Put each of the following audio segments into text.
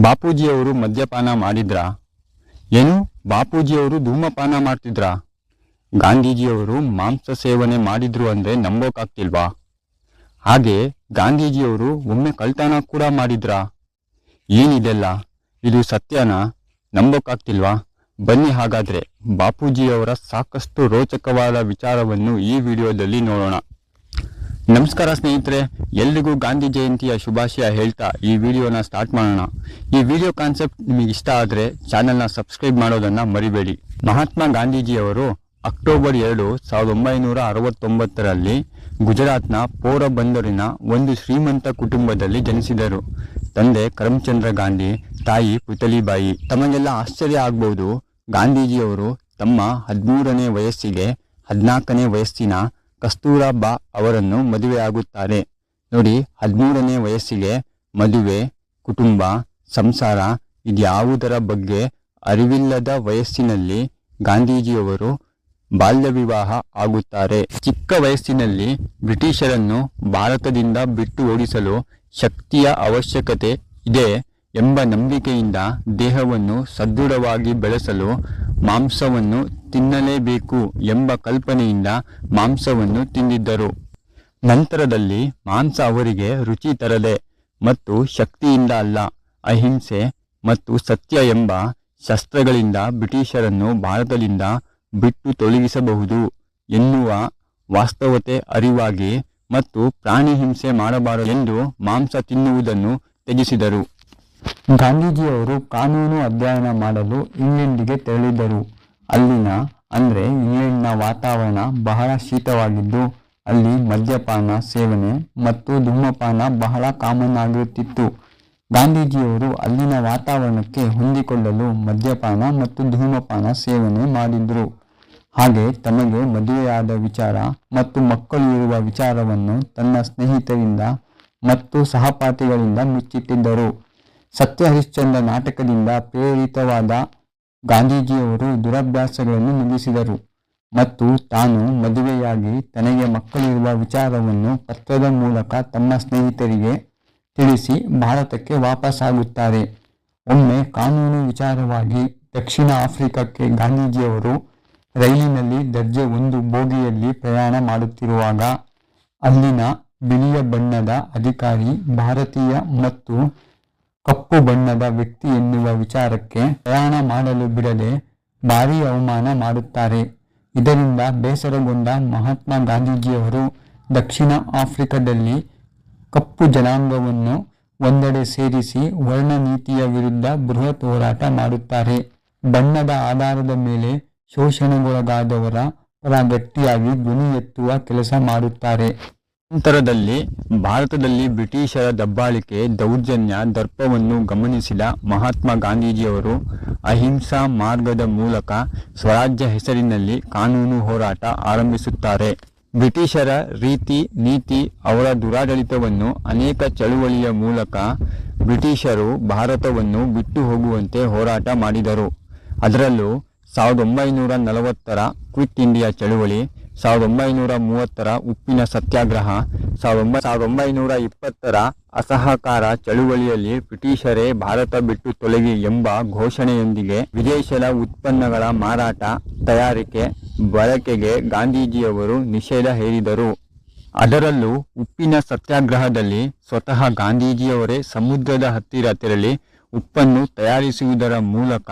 ಬಾಪೂಜಿಯವರು ಮದ್ಯಪಾನ ಮಾಡಿದ್ರಾ? ಏನು? ಬಾಪೂಜಿಯವರು ಧೂಮಪಾನ ಮಾಡ್ತಿದ್ರಾ? ಗಾಂಧೀಜಿಯವರು ಮಾಂಸ ಸೇವನೆ ಮಾಡಿದ್ರು ಅಂದ್ರೆ ನಂಬೋಕಾಗ್ತಿಲ್ವಾ? ಹಾಗೆ ಗಾಂಧೀಜಿಯವರು ಒಮ್ಮೆ ಕಳ್ತನ ಕೂಡ ಮಾಡಿದ್ರಾ? ಏನಿದೆಲ್ಲ? ಇದು ಸತ್ಯನ? ನಂಬೋಕಾಗ್ತಿಲ್ವಾ? ಬನ್ನಿ ಹಾಗಾದ್ರೆ ಬಾಪೂಜಿಯವರ ಸಾಕಷ್ಟು ರೋಚಕವಾದ ವಿಚಾರವನ್ನು ಈ ವಿಡಿಯೋದಲ್ಲಿ ನೋಡೋಣ. ನಮಸ್ಕಾರ ಸ್ನೇಹಿತರೆ, ಎಲ್ರಿಗೂ ಗಾಂಧಿ ಜಯಂತಿಯ ಶುಭಾಶಯ ಹೇಳ್ತಾ ಈ ವಿಡಿಯೋನ ಸ್ಟಾರ್ಟ್ ಮಾಡೋಣ. ಈ ವಿಡಿಯೋ ಕಾನ್ಸೆಪ್ಟ್ ನಿಮಗೆ ಇಷ್ಟ ಆದರೆ ಚಾನೆಲ್ನ ಸಬ್ಸ್ಕ್ರೈಬ್ ಮಾಡೋದನ್ನು ಮರಿಬೇಡಿ. ಮಹಾತ್ಮ ಗಾಂಧೀಜಿಯವರು ಅಕ್ಟೋಬರ್ ಎರಡು ಸಾವಿರದ ಒಂಬೈನೂರ ಅರವತ್ತೊಂಬತ್ತರಲ್ಲಿ ಗುಜರಾತ್ನ ಪೋರಬಂದರಿನ ಒಂದು ಶ್ರೀಮಂತ ಕುಟುಂಬದಲ್ಲಿ ಜನಿಸಿದರು. ತಂದೆ ಕರಮ್ಚಂದ್ರ ಗಾಂಧಿ, ತಾಯಿ ಪುತಲಿಬಾಯಿ. ತಮಗೆಲ್ಲ ಆಶ್ಚರ್ಯ ಆಗ್ಬೋದು. ಗಾಂಧೀಜಿಯವರು ತಮ್ಮ ಹದಿಮೂರನೇ ವಯಸ್ಸಿಗೆ ಹದಿನಾಲ್ಕನೇ ವಯಸ್ಸಿನ ಕಸ್ತೂರಾಬಾ ಅವರನ್ನು ಮದುವೆಯಾಗುತ್ತಾರೆ ನೋಡಿ, ಹದಿಮೂರನೇ ವಯಸ್ಸಿಗೆ ಮದುವೆ, ಕುಟುಂಬ, ಸಂಸಾರ ಇದ್ಯಾವುದರ ಬಗ್ಗೆ ಅರಿವಿಲ್ಲದ ವಯಸ್ಸಿನಲ್ಲಿ ಗಾಂಧೀಜಿಯವರು ಬಾಲ್ಯ ವಿವಾಹ ಆಗುತ್ತಾರೆ. ಚಿಕ್ಕ ವಯಸ್ಸಿನಲ್ಲಿ ಬ್ರಿಟಿಷರನ್ನು ಭಾರತದಿಂದ ಬಿಟ್ಟು ಓಡಿಸಲು ಶಕ್ತಿಯ ಅವಶ್ಯಕತೆ ಇದೆ ಎಂಬ ನಂಬಿಕೆಯಿಂದ ದೇಹವನ್ನು ಸದೃಢವಾಗಿ ಬೆಳೆಸಲು ಮಾಂಸವನ್ನು ತಿನ್ನಲೇಬೇಕು ಎಂಬ ಕಲ್ಪನೆಯಿಂದ ಮಾಂಸವನ್ನು ತಿಂದಿದ್ದರು. ನಂತರದಲ್ಲಿ ಮಾಂಸ ಅವರಿಗೆ ರುಚಿ ತರದೆ ಮತ್ತು ಶಕ್ತಿಯಿಂದ ಅಲ್ಲ, ಅಹಿಂಸೆ ಮತ್ತು ಸತ್ಯ ಎಂಬ ಶಸ್ತ್ರಗಳಿಂದ ಬ್ರಿಟಿಷರನ್ನು ಭಾರತದಿಂದ ಬಿಟ್ಟು ತೊಲಗಿಸಬಹುದು ಎನ್ನುವ ವಾಸ್ತವತೆ ಅರಿವಾಗಿ ಮತ್ತು ಪ್ರಾಣಿ ಹಿಂಸೆ ಮಾಡಬಾರದು ಎಂದು ಮಾಂಸ ತಿನ್ನುವುದನ್ನು ತ್ಯಜಿಸಿದರು. ಗಾಂಧೀಜಿಯವರು ಕಾನೂನು ಅಧ್ಯಯನ ಮಾಡಲು ಇಂಗ್ಲೆಂಡಿಗೆ ತೆರಳಿದರು ಅಲ್ಲಿನ, ಅಂದರೆ ಇಂಗ್ಲೆಂಡ್ನ ವಾತಾವರಣ ಬಹಳ ಶೀತವಾಗಿದ್ದು, ಅಲ್ಲಿ ಮದ್ಯಪಾನ ಸೇವನೆ ಮತ್ತು ಧೂಮಪಾನ ಬಹಳ ಕಾಮನ್ ಆಗಿರುತ್ತಿತ್ತು ಗಾಂಧೀಜಿಯವರು ಅಲ್ಲಿನ ವಾತಾವರಣಕ್ಕೆ ಹೊಂದಿಕೊಳ್ಳಲು ಮದ್ಯಪಾನ ಮತ್ತು ಧೂಮಪಾನ ಸೇವನೆ ಮಾಡಿದ್ರು. ಹಾಗೆ ತಮಗೆ ಮದುವೆಯಾದ ವಿಚಾರ ಮತ್ತು ಮಕ್ಕಳು ಇರುವ ವಿಚಾರವನ್ನು ತನ್ನ ಸ್ನೇಹಿತರಿಂದ ಮತ್ತು ಸಹಪಾಠಿಗಳಿಂದ ಮುಚ್ಚಿಟ್ಟಿದ್ದರು. ಸತ್ಯ ಹರಿಶ್ಚಂದ್ರ ನಾಟಕದಿಂದ ಪ್ರೇರಿತವಾದ ಗಾಂಧೀಜಿಯವರು ದುರಭ್ಯಾಸಗಳನ್ನು ನಿಲ್ಲಿಸಿದರು ಮತ್ತು ತಾನು ಮದುವೆಯಾಗಿ ತನಗೆ ಮಕ್ಕಳಿರುವ ವಿಚಾರವನ್ನು ಪತ್ರದ ಮೂಲಕ ತಮ್ಮ ಸ್ನೇಹಿತರಿಗೆ ತಿಳಿಸಿ ಭಾರತಕ್ಕೆ ವಾಪಸ್ಸಾಗುತ್ತಾರೆ. ಒಮ್ಮೆ ಕಾನೂನು ವಿಚಾರವಾಗಿ ದಕ್ಷಿಣ ಆಫ್ರಿಕಾಕ್ಕೆ ಗಾಂಧೀಜಿಯವರು ರೈಲಿನಲ್ಲಿ ದರ್ಜೆ ಒಂದು ಬೋಗಿಯಲ್ಲಿ ಪ್ರಯಾಣ ಮಾಡುತ್ತಿರುವಾಗ, ಅಲ್ಲಿನ ಬಿಳಿಯ ಬಣ್ಣದ ಅಧಿಕಾರಿ ಭಾರತೀಯ ಮತ್ತು ಕಪ್ಪು ಬಣ್ಣದ ವ್ಯಕ್ತಿ ಎನ್ನುವ ವಿಚಾರಕ್ಕೆ ಪ್ರಯಾಣ ಮಾಡಲು ಬಿಡದೆ ಭಾರೀ ಅವಮಾನ ಮಾಡುತ್ತಾರೆ. ಇದರಿಂದ ಬೇಸರಗೊಂಡ ಮಹಾತ್ಮ ಗಾಂಧೀಜಿಯವರು ದಕ್ಷಿಣ ಆಫ್ರಿಕಾದಲ್ಲಿ ಕಪ್ಪು ಜನಾಂಗವನ್ನು ಒಂದೆಡೆ ಸೇರಿಸಿ ವರ್ಣ ನೀತಿಯ ವಿರುದ್ಧ ಬೃಹತ್ ಹೋರಾಟ ಮಾಡುತ್ತಾರೆ. ಬಣ್ಣದ ಆಧಾರದ ಮೇಲೆ ಶೋಷಣೆಗೊಳಗಾದವರ ಪರ ಗಟ್ಟಿಯಾಗಿ ಧ್ವನಿ ಎತ್ತುವ ಕೆಲಸ ಮಾಡುತ್ತಾರೆ. ನಂತರದಲ್ಲಿ ಭಾರತದಲ್ಲಿ ಬ್ರಿಟಿಷರ ದಬ್ಬಾಳಿಕೆ ದೌರ್ಜನ್ಯ ದರ್ಪವನ್ನು ಗಮನಿಸಿದ ಮಹಾತ್ಮ ಗಾಂಧೀಜಿಯವರು ಅಹಿಂಸಾ ಮಾರ್ಗದ ಮೂಲಕ ಸ್ವರಾಜ್ಯ ಹೆಸರಿನಲ್ಲಿ ಕಾನೂನು ಹೋರಾಟ ಆರಂಭಿಸುತ್ತಾರೆ. ಬ್ರಿಟಿಷರ ರೀತಿ ನೀತಿ ಅವರ ದುರಾಡಳಿತವನ್ನು ಅನೇಕ ಚಳುವಳಿಯ ಮೂಲಕ ಬ್ರಿಟಿಷರು ಭಾರತವನ್ನು ಬಿಟ್ಟು ಹೋಗುವಂತೆ ಹೋರಾಟ ಮಾಡಿದರು. ಅದರಲ್ಲೂ ಸಾವಿರದ ಒಂಬೈನೂರ ನಲವತ್ತರ ಕ್ವಿಟ್ ಇಂಡಿಯಾ ಚಳುವಳಿ ಸಾವಿರದ ಒಂಬೈನೂರ ಮೂವತ್ತರ ಉಪ್ಪಿನ ಸತ್ಯಾಗ್ರಹ, ಸಾವಿರದ ಒಂಬೈ ಸಾವಿರದ ಒಂಬೈನೂರ ಇಪ್ಪತ್ತರ ಅಸಹಕಾರ ಚಳುವಳಿಯಲ್ಲಿ ಬ್ರಿಟಿಷರೇ ಭಾರತ ಬಿಟ್ಟು ತೊಲಗಿ ಎಂಬ ಘೋಷಣೆಯೊಂದಿಗೆ ವಿದೇಶದ ಉತ್ಪನ್ನಗಳ ಮಾರಾಟ, ತಯಾರಿಕೆ, ಬಳಕೆಗೆ ಗಾಂಧೀಜಿಯವರು ನಿಷೇಧ ಹೇರಿದರು. ಅದರಲ್ಲೂ ಉಪ್ಪಿನ ಸತ್ಯಾಗ್ರಹದಲ್ಲಿ ಸ್ವತಃ ಗಾಂಧೀಜಿಯವರೇ ಸಮುದ್ರದ ಹತ್ತಿರ ತೆರಳಿ ಉಪ್ಪನ್ನು ತಯಾರಿಸುವುದರ ಮೂಲಕ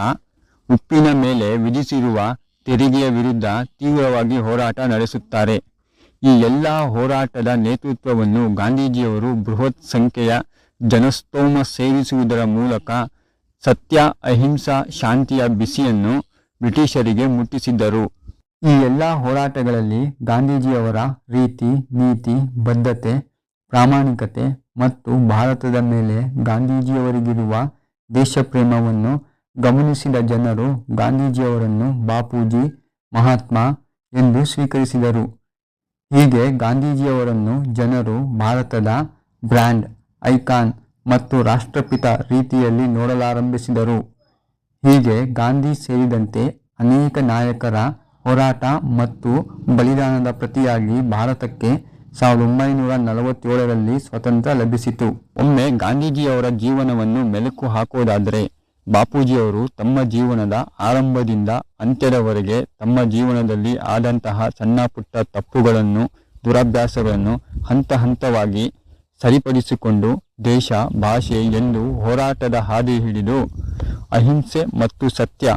ಉಪ್ಪಿನ ಮೇಲೆ ವಿಧಿಸಿರುವ ತೆರಿಗೆಯ ವಿರುದ್ಧ ತೀವ್ರವಾಗಿ ಹೋರಾಟ ನಡೆಸುತ್ತಾರೆ. ಈ ಎಲ್ಲ ಹೋರಾಟದ ನೇತೃತ್ವವನ್ನು ಗಾಂಧೀಜಿಯವರು ಬೃಹತ್ ಸಂಖ್ಯೆಯ ಜನಸ್ತೋಮ ಸೇವಿಸುವುದರ ಮೂಲಕ ಸತ್ಯ, ಅಹಿಂಸಾ, ಶಾಂತಿಯ ಬಿಸಿಯನ್ನು ಬ್ರಿಟಿಷರಿಗೆ ಮುಟ್ಟಿಸಿದ್ದರು. ಈ ಎಲ್ಲ ಹೋರಾಟಗಳಲ್ಲಿ ಗಾಂಧೀಜಿಯವರ ರೀತಿ, ನೀತಿ, ಬದ್ಧತೆ, ಪ್ರಾಮಾಣಿಕತೆ ಮತ್ತು ಭಾರತದ ಮೇಲೆ ಗಾಂಧೀಜಿಯವರಿಗಿರುವ ದೇಶಪ್ರೇಮವನ್ನು ಗಮನಿಸಿದ ಜನರು ಗಾಂಧೀಜಿಯವರನ್ನು ಬಾಪೂಜಿ, ಮಹಾತ್ಮ ಎಂದು ಸ್ವೀಕರಿಸಿದರು. ಹೀಗೆ ಗಾಂಧೀಜಿಯವರನ್ನು ಜನರು ಭಾರತದ ಬ್ರ್ಯಾಂಡ್, ಐಕಾನ್ ಮತ್ತು ರಾಷ್ಟ್ರಪಿತ ರೀತಿಯಲ್ಲಿ ನೋಡಲಾರಂಭಿಸಿದರು. ಹೀಗೆ ಗಾಂಧಿ ಸೇರಿದಂತೆ ಅನೇಕ ನಾಯಕರ ಹೋರಾಟ ಮತ್ತು ಬಲಿದಾನದ ಪ್ರತಿಯಾಗಿ ಭಾರತಕ್ಕೆ ಸಾವಿರದ ಒಂಬೈನೂರ ನಲವತ್ತೇಳರಲ್ಲಿ ಸ್ವಾತಂತ್ರ್ಯ ಲಭಿಸಿತು. ಒಮ್ಮೆ ಗಾಂಧೀಜಿಯವರ ಜೀವನವನ್ನು ಮೆಲುಕು ಹಾಕೋದಾದರೆ ಬಾಪೂಜಿಯವರು ತಮ್ಮ ಜೀವನದ ಆರಂಭದಿಂದ ಅಂತ್ಯದವರೆಗೆ ತಮ್ಮ ಜೀವನದಲ್ಲಿ ಆದಂತಹ ಸಣ್ಣ ಪುಟ್ಟ ತಪ್ಪುಗಳನ್ನು, ದುರಭ್ಯಾಸಗಳನ್ನು ಹಂತ ಹಂತವಾಗಿ ಸರಿಪಡಿಸಿಕೊಂಡು ದೇಶ, ಭಾಷೆ ಎಂದು ಹೋರಾಟದ ಹಾದಿ ಹಿಡಿದು ಅಹಿಂಸೆ ಮತ್ತು ಸತ್ಯ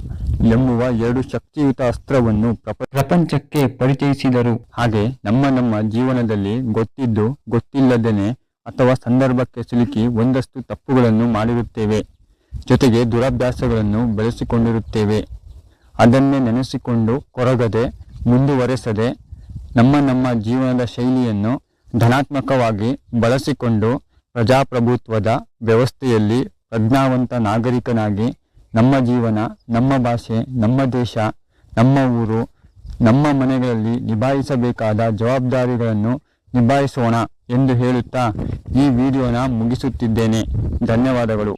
ಎಂಬುವ ಎರಡು ಶಕ್ತಿಯುತ ಅಸ್ತ್ರವನ್ನು ಪ್ರಪ- ಪ್ರಪಂಚಕ್ಕೆ ಪರಿಚಯಿಸಿದರು. ಹಾಗೆ ನಮ್ಮ ನಮ್ಮ ಜೀವನದಲ್ಲಿ ಗೊತ್ತಿದ್ದು ಗೊತ್ತಿಲ್ಲದೇನೆ ಅಥವಾ ಸಂದರ್ಭಕ್ಕೆ ಸಿಲುಕಿ ಒಂದಷ್ಟು ತಪ್ಪುಗಳನ್ನು ಮಾಡಿರುತ್ತೇವೆ. ಜೊತೆಗೆ ದುರಭ್ಯಾಸಗಳನ್ನು ಬೆಳೆಸಿಕೊಂಡಿರುತ್ತೇವೆ. ಅದನ್ನೇ ನೆನೆಸಿಕೊಂಡು ಕೊರಗದೆ, ಮುಂದುವರೆಸದೆ ನಮ್ಮ ನಮ್ಮ ಜೀವನದ ಶೈಲಿಯನ್ನು ಧನಾತ್ಮಕವಾಗಿ ಬಳಸಿಕೊಂಡು ಪ್ರಜಾಪ್ರಭುತ್ವದ ವ್ಯವಸ್ಥೆಯಲ್ಲಿ ಪ್ರಜ್ಞಾವಂತ ನಾಗರಿಕನಾಗಿ ನಮ್ಮ ಜೀವನ, ನಮ್ಮ ಭಾಷೆ, ನಮ್ಮ ದೇಶ, ನಮ್ಮ ಊರು, ನಮ್ಮ ಮನೆಗಳಲ್ಲಿ ನಿಭಾಯಿಸಬೇಕಾದ ಜವಾಬ್ದಾರಿಗಳನ್ನು ನಿಭಾಯಿಸೋಣ ಎಂದು ಹೇಳುತ್ತಾ ಈ ವಿಡಿಯೋನ ಮುಗಿಸುತ್ತಿದ್ದೇನೆ. ಧನ್ಯವಾದಗಳು.